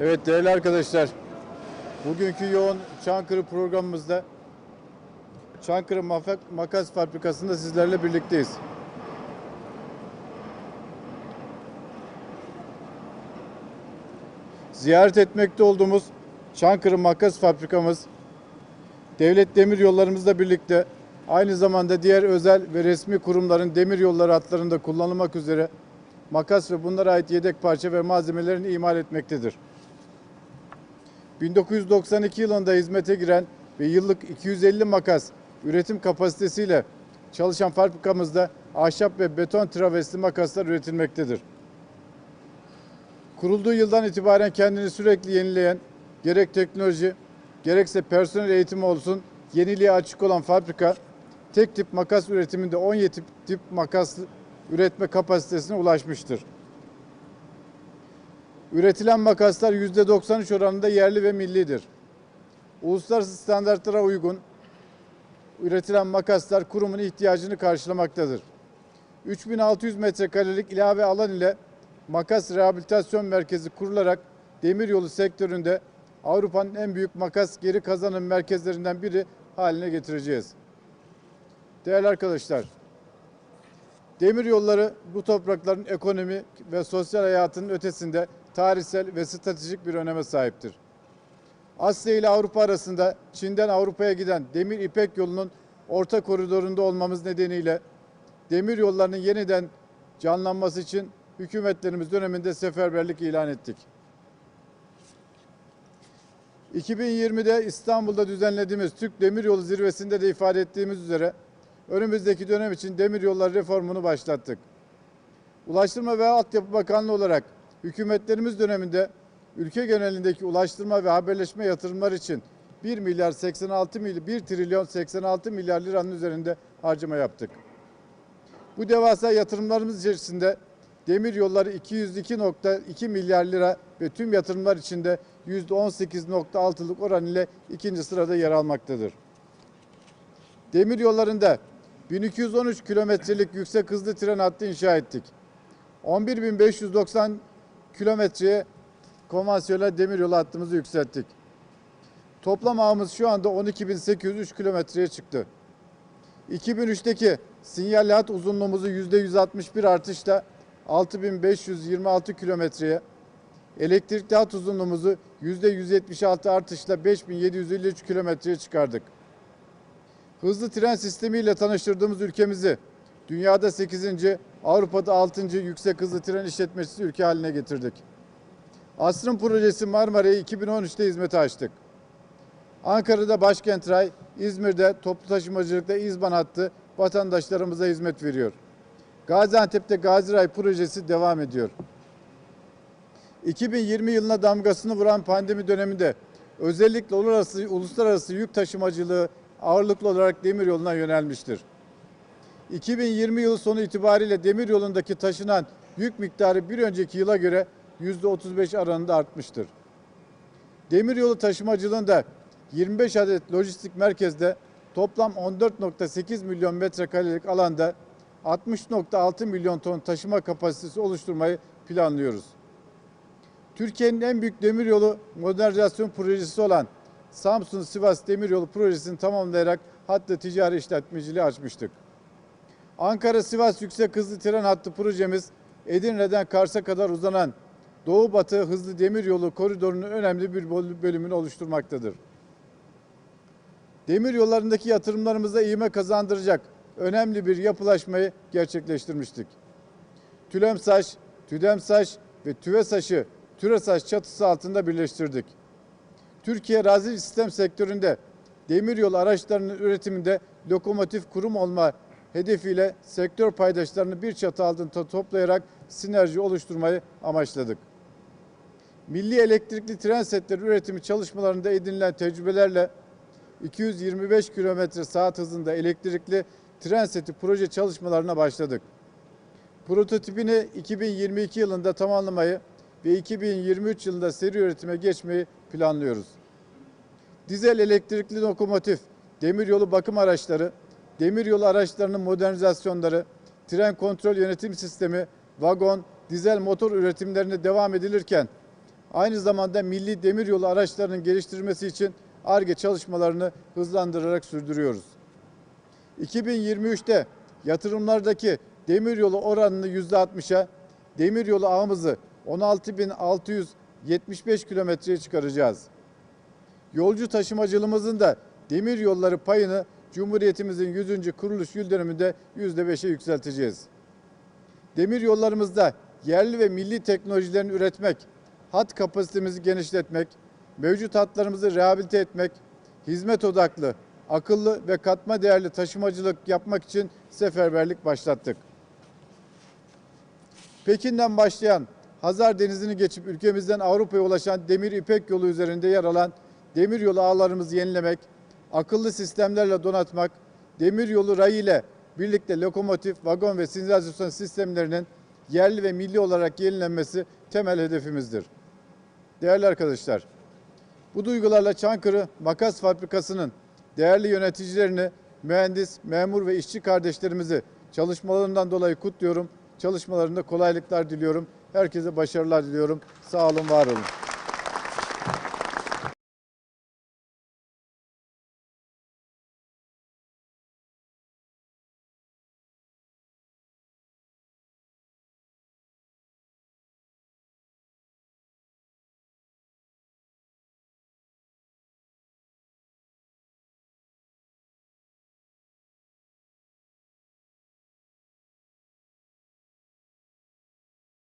Evet değerli arkadaşlar, bugünkü yoğun Çankırı programımızda Çankırı Makas Fabrikası'nda sizlerle birlikteyiz. Ziyaret etmekte olduğumuz Çankırı Makas Fabrikamız devlet demir yollarımızla birlikte aynı zamanda diğer özel ve resmi kurumların demir yolları hatlarında kullanılmak üzere makas ve bunlara ait yedek parça ve malzemelerini imal etmektedir. 1992 yılında hizmete giren ve yıllık 250 makas üretim kapasitesiyle çalışan fabrikamızda ahşap ve beton travesli makaslar üretilmektedir. Kurulduğu yıldan itibaren kendini sürekli yenileyen gerek teknoloji gerekse personel eğitimi olsun yeniliğe açık olan fabrika tek tip makas üretiminde 17 tip, makas üretme kapasitesine ulaşmıştır. Üretilen makaslar %93 oranında yerli ve millidir. Uluslararası standartlara uygun üretilen makaslar kurumun ihtiyacını karşılamaktadır. 3600 metrekarelik ilave alan ile makas rehabilitasyon merkezi kurularak demiryolu sektöründe Avrupa'nın en büyük makas geri kazanım merkezlerinden biri haline getireceğiz. Değerli arkadaşlar, demir yolları bu toprakların ekonomi ve sosyal hayatının ötesinde tarihsel ve stratejik bir öneme sahiptir. Asya ile Avrupa arasında Çin'den Avrupa'ya giden demir ipek yolunun orta koridorunda olmamız nedeniyle demir yollarının yeniden canlanması için hükümetlerimiz döneminde seferberlik ilan ettik. 2020'de İstanbul'da düzenlediğimiz Türk Demiryolu Zirvesi'nde de ifade ettiğimiz üzere önümüzdeki dönem için demir yolları reformunu başlattık. Ulaştırma ve Altyapı Bakanlığı olarak hükümetlerimiz döneminde ülke genelindeki ulaştırma ve haberleşme yatırımlar için 1 milyar 86 milyar 1 trilyon 86 milyar liranın üzerinde harcama yaptık. Bu devasa yatırımlarımız içerisinde demir yolları 202.2 milyar lira ve tüm yatırımlar içinde %18.6'lık oran ile ikinci sırada yer almaktadır. Demir yollarında 1213 kilometrelik yüksek hızlı tren hattı inşa ettik. 11.590 kilometreye konvansiyonel demiryolu hattımızı yükselttik. Toplam ağımız şu anda 12.803 kilometreye çıktı. 2003'teki sinyal hat uzunluğumuzu %161 artışla 6526 kilometreye, elektrikli hat uzunluğumuzu %176 artışla 5753 kilometreye çıkardık. Hızlı tren sistemiyle tanıştırdığımız ülkemizi dünyada 8. Avrupa'da 6. yüksek hızlı tren işletmecisi ülke haline getirdik. Asrın projesi Marmara'yı 2013'te hizmete açtık. Ankara'da Başkent Ray, İzmir'de toplu taşımacılıkta İzban hattı vatandaşlarımıza hizmet veriyor. Gaziantep'te Gazi Ray projesi devam ediyor. 2020 yılına damgasını vuran pandemi döneminde özellikle uluslararası, uluslararası yük taşımacılığı ağırlıklı olarak demiryoluna yönelmiştir. 2020 yılı sonu itibariyle demiryolundaki taşınan yük miktarı bir önceki yıla göre %35 oranında artmıştır. Demiryolu taşımacılığında 25 adet lojistik merkezde toplam 14.8 milyon metrekarelik alanda 60.6 milyon ton taşıma kapasitesi oluşturmayı planlıyoruz. Türkiye'nin en büyük demiryolu modernizasyon projesi olan Samsun-Sivas Demiryolu projesini tamamlayarak hatta ticari işletmeciliği açmıştık. Ankara-Sivas yüksek hızlı tren hattı projemiz Edirne'den Kars'a kadar uzanan Doğu Batı hızlı demiryolu koridorunun önemli bir bölümünü oluşturmaktadır. Demir yollarındaki yatırımlarımıza ivme kazandıracak önemli bir yapılaşmayı gerçekleştirmiştik. Tülemsaç, Tüdemsaç ve Tüvesaç'ı Türesaç çatısı altında birleştirdik. Türkiye razı sistem sektöründe demiryolu araçlarının üretiminde lokomotif kurum olma hedefiyle sektör paydaşlarını bir çatı altında toplayarak sinerji oluşturmayı amaçladık. Milli elektrikli tren setleri üretimi çalışmalarında edinilen tecrübelerle 225 km saat hızında elektrikli tren seti proje çalışmalarına başladık. Prototipini 2022 yılında tamamlamayı ve 2023 yılında seri üretime geçmeyi planlıyoruz. Dizel elektrikli lokomotif, demiryolu bakım araçları, demiryolu araçlarının modernizasyonları, tren kontrol yönetim sistemi, vagon, dizel motor üretimlerine devam edilirken Aynı zamanda milli demiryolu araçlarının geliştirilmesi için ARGE çalışmalarını hızlandırarak sürdürüyoruz. 2023'te yatırımlardaki demiryolu oranını %60'a, demiryolu ağımızı 16.675 kilometreye çıkaracağız. Yolcu taşımacılığımızın da demir yolları payını Cumhuriyetimizin 100. kuruluş yıl dönümünde %5'e yükselteceğiz. Demir yollarımızda yerli ve milli teknolojilerini üretmek, hat kapasitemizi genişletmek, mevcut hatlarımızı rehabilite etmek, hizmet odaklı, akıllı ve katma değerli taşımacılık yapmak için seferberlik başlattık. Pekin'den başlayan Hazar Denizi'ni geçip ülkemizden Avrupa'ya ulaşan Demir İpek yolu üzerinde yer alan demir yolu ağlarımızı yenilemek, akıllı sistemlerle donatmak, demir yolu rayı ile birlikte lokomotif, vagon ve sinyalizasyon sistemlerinin yerli ve milli olarak yenilenmesi temel hedefimizdir. Değerli arkadaşlar, bu duygularla Çankırı Makas Fabrikası'nın değerli yöneticilerini, mühendis, memur ve işçi kardeşlerimizi çalışmalarından dolayı kutluyorum. Çalışmalarında kolaylıklar diliyorum. Herkese başarılar diliyorum. Sağ olun, var olun.